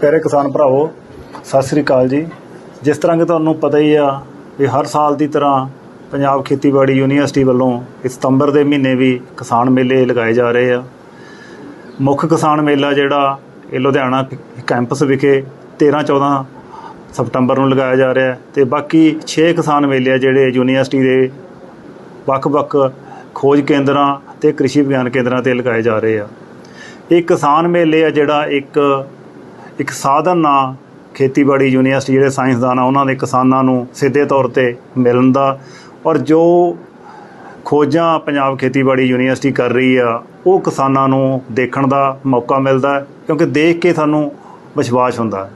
ਪਿਆਰੇ ਕਿਸਾਨ ਭਰਾਵੋ, ਸਤਿ ਸ੍ਰੀ ਅਕਾਲ ਜੀ। ਜਿਸ ਤਰ੍ਹਾਂ ਕਿ ਤੁਹਾਨੂੰ ਪਤਾ ਹੀ ਆ ਵੀ ਹਰ ਸਾਲ ਦੀ ਤਰ੍ਹਾਂ ਪੰਜਾਬ ਖੇਤੀਬਾੜੀ ਯੂਨੀਵਰਸਿਟੀ ਵੱਲੋਂ ਇਸ ਸਤੰਬਰ ਦੇ ਮਹੀਨੇ ਵੀ ਕਿਸਾਨ ਮੇਲੇ ਲਗਾਏ ਜਾ ਰਹੇ ਆ। ਮੁੱਖ ਕਿਸਾਨ ਮੇਲਾ ਜਿਹੜਾ ਇਹ ਲੁਧਿਆਣਾ ਕੈਂਪਸ ਵਿਖੇ 13 14 ਸਪਟੰਬਰ ਨੂੰ ਲਗਾਇਆ ਜਾ ਰਿਹਾ ਹੈ ਤੇ ਬਾਕੀ 6 ਕਿਸਾਨ ਮੇਲੇ ਆ ਜਿਹੜੇ ਯੂਨੀਵਰਸਿਟੀ ਦੇ ਵੱਖ-ਵੱਖ ਖੋਜ ਕੇਂਦਰਾਂ ਤੇ ਕ੍ਰਿਸ਼ੀ ਵਿਗਿਆਨ ਕੇਂਦਰਾਂ ਤੇ ਲਗਾਏ ਜਾ ਰਹੇ ਆ। ਇਹ ਕਿਸਾਨ ਮੇਲੇ ਆ ਜਿਹੜਾ ਇੱਕ ਇੱਕ ਸਾਧਨ ਆ ਖੇਤੀਬਾੜੀ ਯੂਨੀਵਰਸਿਟੀ ਜਿਹੜੇ ਸਾਇੰਸਦਾਨ ਆ, ਉਹਨਾਂ ਦੇ ਕਿਸਾਨਾਂ ਨੂੰ ਸਿੱਧੇ ਤੌਰ ਤੇ ਮਿਲਣ ਦਾ। ਔਰ ਜੋ ਖੋਜਾਂ ਪੰਜਾਬ ਖੇਤੀਬਾੜੀ ਯੂਨੀਵਰਸਿਟੀ ਕਰ ਰਹੀ ਆ, ਉਹ ਕਿਸਾਨਾਂ ਨੂੰ ਦੇਖਣ ਦਾ ਮੌਕਾ ਮਿਲਦਾ ਕਿਉਂਕਿ ਦੇਖ ਕੇ ਸਾਨੂੰ ਵਿਸ਼ਵਾਸ ਹੁੰਦਾ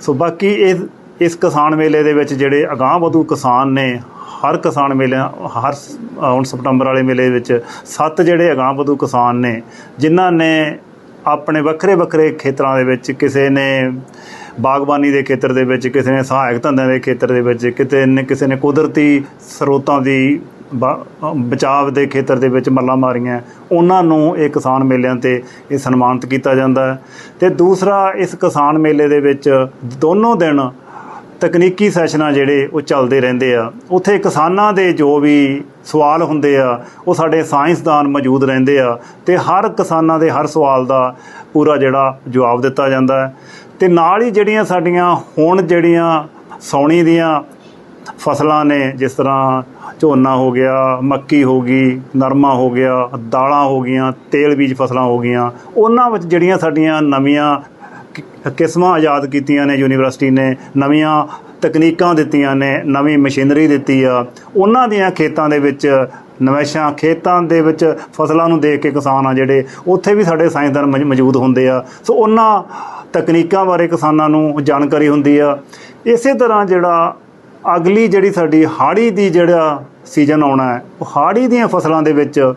ਸੋ ਬਾਕੀ ਇਸ ਇਸ ਕਿਸਾਨ ਮੇਲੇ ਦੇ ਵਿੱਚ ਜਿਹੜੇ ਅਗਾਂਹ ਵਧੂ ਕਿਸਾਨ ਨੇ, ਹਰ ਕਿਸਾਨ ਮੇਲੇ ਹਰ ਹੁਣ ਸਤੰਬਰ ਵਾਲੇ ਮੇਲੇ ਵਿੱਚ ਸੱਤ ਜਿਹੜੇ ਅਗਾਂਹ ਵਧੂ ਕਿਸਾਨ ਨੇ, ਜਿਨ੍ਹਾਂ ਨੇ ਆਪਣੇ ਵੱਖਰੇ ਵੱਖਰੇ ਖੇਤਰਾਂ ਦੇ ਵਿੱਚ ਕਿਸੇ ਨੇ ਬਾਗਬਾਨੀ ਦੇ ਖੇਤਰ ਦੇ ਵਿੱਚ, ਕਿਸੇ ਨੇ ਸਹਾਇਕ ਧੰਦਿਆਂ ਦੇ ਖੇਤਰ ਦੇ ਵਿੱਚ, ਕਿਤੇ ਨੇ, ਕਿਸੇ ਨੇ ਕੁਦਰਤੀ ਸਰੋਤਾਂ ਦੀ ਬਾ- ਬਚਾਵ ਦੇ ਖੇਤਰ ਦੇ ਵਿੱਚ ਮੱਲਾਂ ਮਾਰੀਆਂ। ਉਹਨਾਂ ਨੂੰ ਇਹ ਕਿਸਾਨ ਮੇਲਿਆਂ ਤੇ ਇਹ ਸਨਮਾਨਿਤ ਕੀਤਾ ਜਾਂਦਾ ਹੈ। ਤੇ ਦੂਸਰਾ, ਇਸ ਕਿਸਾਨ ਮੇਲੇ ਦੇ ਵਿੱਚ ਦੋਨੋਂ ਦਿਨ ਤਕਨੀਕੀ ਸੈਸ਼ਨਾਂ ਜਿਹੜੇ ਉਹ ਚੱਲਦੇ ਰਹਿੰਦੇ ਆ। ਉੱਥੇ ਕਿਸਾਨਾਂ ਦੇ ਜੋ ਵੀ ਸਵਾਲ ਹੁੰਦੇ ਆ, ਉਹ ਸਾਡੇ ਸਾਇੰਸਦਾਨ ਮੌਜੂਦ ਰਹਿੰਦੇ ਆ ਤੇ ਹਰ ਕਿਸਾਨਾਂ ਦੇ ਹਰ ਸਵਾਲ ਦਾ ਪੂਰਾ ਜਿਹੜਾ ਜਵਾਬ ਦਿੱਤਾ ਜਾਂਦਾ ਹੈ। ਤੇ ਨਾਲ ਹੀ ਜਿਹੜੀਆਂ ਸਾਡੀਆਂ ਹੁਣ ਜਿਹੜੀਆਂ ਸੌਣੀ ਦੀਆਂ ਫਸਲਾਂ ਨੇ, ਜਿਸ ਤਰ੍ਹਾਂ ਝੋਨਾ ਹੋ ਗਿਆ, ਮੱਕੀ ਹੋ ਗਈ, ਨਰਮਾ ਹੋ ਗਿਆ, ਦਾਲਾਂ ਹੋ ਗਈਆਂ, ਤੇਲ ਬੀਜ ਫਸਲਾਂ ਹੋ ਗਈਆਂ, ਉਹਨਾਂ ਵਿੱਚ ਜਿਹੜੀਆਂ ਸਾਡੀਆਂ ਨਵੀਆਂ ਕਿਸਮਾਂ ਆਜ਼ਾਦ ਕੀਤੀਆਂ ਨੇ, ਯੂਨੀਵਰਸਿਟੀ ਨੇ, ਨਵੀਆਂ ਤਕਨੀਕਾਂ ਦਿੱਤੀਆਂ ਨੇ, ਨਵੀਂ ਮਸ਼ੀਨਰੀ ਦਿੱਤੀ ਆ। ਉਹਨਾਂ ਦੀਆਂ ਖੇਤਾਂ ਦੇ ਵਿੱਚ ਨਵੈਸ਼ਾਂ ਖੇਤਾਂ ਦੇ ਵਿੱਚ ਫਸਲਾਂ ਨੂੰ ਦੇਖ ਕੇ ਕਿਸਾਨ ਆ ਜਿਹੜੇ, ਉੱਥੇ ਵੀ ਸਾਡੇ ਸਾਇੰਸਦਾਨ ਮੌਜੂਦ ਹੁੰਦੇ ਆ। ਸੋ ਉਹਨਾਂ ਤਕਨੀਕਾਂ ਬਾਰੇ ਕਿਸਾਨਾਂ ਨੂੰ ਜਾਣਕਾਰੀ ਹੁੰਦੀ ਆ। ਇਸੇ ਤਰ੍ਹਾਂ ਜਿਹੜਾ ਅਗਲੀ ਜਿਹੜੀ ਸਾਡੀ ਹਾੜੀ ਦੀ ਜਿਹੜਾ ਸੀਜ਼ਨ ਆਉਣਾ ਹੈ, ਉਹ ਹਾੜੀ ਦੀਆਂ ਫਸਲਾਂ ਦੇ ਵਿੱਚ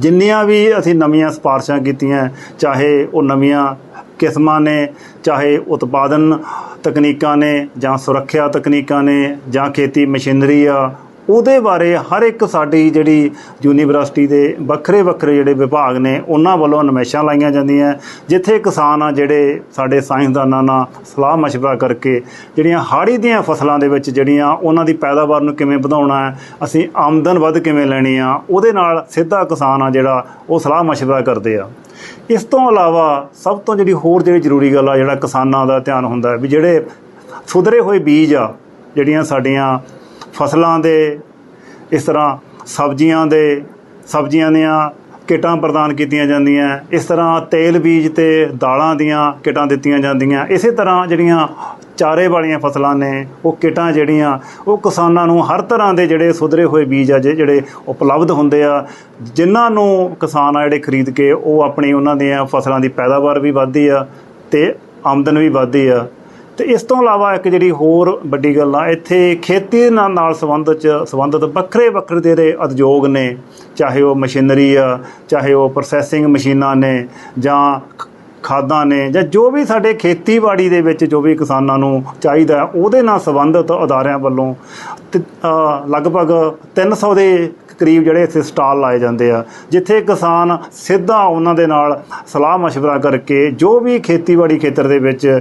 ਜਿੰਨੀਆਂ ਵੀ ਅਸੀਂ ਨਵੀਆਂ ਸਿਫਾਰਸ਼ਾਂ ਕੀਤੀਆਂ, ਚਾਹੇ ਉਹ ਨਵੀਆਂ ਕਿਸਮਾਂ ਨੇ, ਚਾਹੇ ਉਤਪਾਦਨ ਤਕਨੀਕਾਂ ਨੇ ਜਾਂ ਸੁਰੱਖਿਆ ਤਕਨੀਕਾਂ ਨੇ ਜਾਂ ਖੇਤੀ ਮਸ਼ੀਨਰੀ ਆ ਉਹਦੇ ਬਾਰੇ ਹਰ ਇੱਕ ਸਾਡੀ ਜਿਹੜੀ ਯੂਨੀਵਰਸਿਟੀ ਦੇ ਵੱਖਰੇ ਵੱਖਰੇ ਜਿਹੜੇ ਵਿਭਾਗ ਨੇ ਉਹਨਾਂ ਵੱਲੋਂ ਨਮੈਸ਼ਾਂ ਲਾਈਆਂ ਜਾਂਦੀਆਂ ਜਿੱਥੇ ਕਿਸਾਨ ਆ ਜਿਹੜੇ ਸਾਡੇ ਸਾਇੰਸਦਾਨਾਂ ਨਾਲ ਸਲਾਹ مشورہ ਕਰਕੇ ਜਿਹੜੀਆਂ ਹਾੜੀ ਦੀਆਂ ਫਸਲਾਂ ਦੇ ਵਿੱਚ ਜਿਹੜੀਆਂ ਉਹਨਾਂ ਦੀ ਪੈਦਾਵਾਰ ਨੂੰ ਕਿਵੇਂ ਵਧਾਉਣਾ ਹੈ ਅਸੀਂ ਆਮਦਨ ਵੱਧ ਕਿਵੇਂ ਲੈਣੀ ਆ ਉਹਦੇ ਨਾਲ ਸਿੱਧਾ ਕਿਸਾਨ ਆ ਜਿਹੜਾ ਉਹ ਸਲਾਹ مشورہ ਕਰਦੇ ਆ ਇਸ ਤੋਂ ਇਲਾਵਾ ਸਭ ਤੋਂ ਜਿਹੜੀ ਹੋਰ ਜਿਹੜੀ ਜ਼ਰੂਰੀ ਗੱਲ ਆ ਜਿਹੜਾ ਕਿਸਾਨਾਂ ਦਾ ਧਿਆਨ ਹੁੰਦਾ ਹੈ ਵੀ ਜਿਹੜੇ ਸੁਧਰੇ ਹੋਏ ਬੀਜ ਆ ਜਿਹੜੀਆਂ ਸਾਡੀਆਂ ਫਸਲਾਂ ਦੇ, ਇਸ ਤਰ੍ਹਾਂ ਸਬਜ਼ੀਆਂ ਦੇ, ਸਬਜ਼ੀਆਂ ਦੀਆਂ ਕਿਟਾਂ ਪ੍ਰਦਾਨ ਕੀਤੀਆਂ ਜਾਂਦੀਆਂ, ਇਸ ਤਰ੍ਹਾਂ ਤੇਲ ਬੀਜ ਤੇ ਦਾਲਾਂ ਦੀਆਂ ਕਿਟਾਂ ਦਿੱਤੀਆਂ ਜਾਂਦੀਆਂ, ਇਸੇ ਤਰ੍ਹਾਂ ਜਿਹੜੀਆਂ ਚਾਰੇ ਵਾਲੀਆਂ ਫਸਲਾਂ ਨੇ, ਉਹ ਕਿਟਾਂ ਜਿਹੜੀਆਂ, ਉਹ ਕਿਸਾਨਾਂ ਨੂੰ ਹਰ ਤਰ੍ਹਾਂ ਦੇ ਜਿਹੜੇ ਸੁਧਰੇ ਹੋਏ ਬੀਜ ਆ, ਜੇ- ਜਿਹੜੇ ਉਪਲਬਧ ਹੁੰਦੇ ਆ, ਜਿਨ੍ਹਾਂ ਨੂੰ ਕਿਸਾਨ ਆ ਜਿਹੜੇ ਖਰੀਦ ਕੇ ਉਹ ਆਪਣੀ ਉਹਨਾਂ ਦੀਆਂ ਫਸਲਾਂ ਦੀ ਪੈਦਾਵਾਰ ਵੀ ਵੱਧਦੀ ਆ ਤੇ ਆਮਦਨ ਵੀ ਵੱਧਦੀ ਆ। ਤੇ ਇਸ ਤੋਂ ਇਲਾਵਾ ਇੱਕ ਜਿਹੜੀ ਹੋਰ ਵੱਡੀ ਗੱਲ ਆ ਇੱਥੇ ਖੇਤੀ ਨਾਲ ਨਾਲ ਸੰਬੰਧਿਤ ਚ ਸੰਬੰਧਿਤ ਵੱਖਰੇ ਵੱਖਰੇ ਜਿਹੜੇ ਉਦਯੋਗ ਨੇ ਚਾਹੇ ਉਹ ਮਸ਼ੀਨਰੀ ਆ ਚਾਹੇ ਉਹ ਪ੍ਰੋਸੈਸਿੰਗ ਮਸ਼ੀਨਾਂ ਨੇ ਜਾਂ ਖਾਦਾਂ ਨੇ ਜਾਂ ਜੋ ਵੀ ਸਾਡੇ ਖੇਤੀਬਾੜੀ ਦੇ ਵਿੱਚ ਜੋ ਵੀ ਕਿਸਾਨਾਂ ਨੂੰ ਚਾਹੀਦਾ ਉਹਦੇ ਨਾਲ ਸੰਬੰਧਿਤ ਅਦਾਰਿਆਂ ਵੱਲੋਂ ਤੇ, ਅ, ਲਗਭਗ 300 ਦੇ ਕਰੀਬ ਜਿਹੜੇ ਇੱਥੇ ਸਟਾਲ ਲਾਏ ਜਾਂਦੇ ਆ, ਜਿੱਥੇ ਕਿਸਾਨ ਸਿੱਧਾ ਉਹਨਾਂ ਦੇ ਨਾਲ ਸਲਾਹ مشਵਰਾ ਕਰਕੇ ਜੋ ਵੀ ਖੇਤੀਬਾੜੀ ਖੇਤਰ ਦੇ ਵਿੱਚ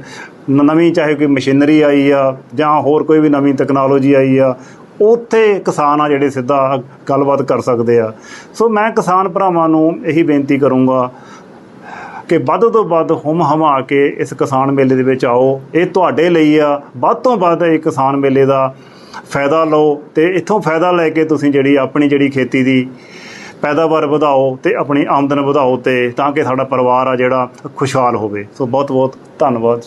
ਨਵੀਂ ਚਾਹੇ ਕੋਈ ਮਸ਼ੀਨਰੀ ਆਈ ਆ ਜਾਂ ਹੋਰ ਕੋਈ ਵੀ ਨਵੀਂ ਟੈਕਨੋਲੋਜੀ ਆਈ ਆ, ਉੱਥੇ ਕਿਸਾਨ ਆ ਜਿਹੜੇ ਸਿੱਧਾ ਗੱਲਬਾਤ ਕਰ ਸਕਦੇ ਆ। ਸੋ ਮੈਂ ਕਿਸਾਨ ਭਰਾਵਾਂ ਨੂੰ ਇਹੀ ਬੇਨਤੀ ਕਰੂੰਗਾ ਕਿ ਵੱਧ ਤੋਂ ਵੱਧ ਹਮ ਹਮਾ ਕੇ ਇਸ ਕਿਸਾਨ ਮੇਲੇ ਦੇ ਵਿੱਚ ਆਓ। ਇਹ ਤੁਹਾਡੇ ਲਈ ਆ। ਵੱਧ ਤੋਂ ਵੱਧ ਇਹ ਕਿਸਾਨ ਮੇਲੇ ਦਾ ਫਾਇਦਾ ਲਓ ਤੇ ਇੱਥੋਂ ਫਾਇਦਾ ਲੈ ਕੇ ਤੁਸੀਂ ਜਿਹੜੀ ਆਪਣੀ ਜਿਹੜੀ ਖੇਤੀ ਦੀ ਪੈਦਾਵਾਰ ਵਧਾਓ ਤੇ ਆਪਣੀ ਆਮਦਨ ਵਧਾਓ ਤੇ ਤਾਂ ਕਿ ਸਾਡਾ ਪਰਿਵਾਰ ਆ ਜਿਹੜਾ ਖੁਸ਼ਹਾਲ ਹੋਵੇ। ਸੋ ਬਹੁਤ ਬਹੁਤ ਧੰਨਵਾਦ।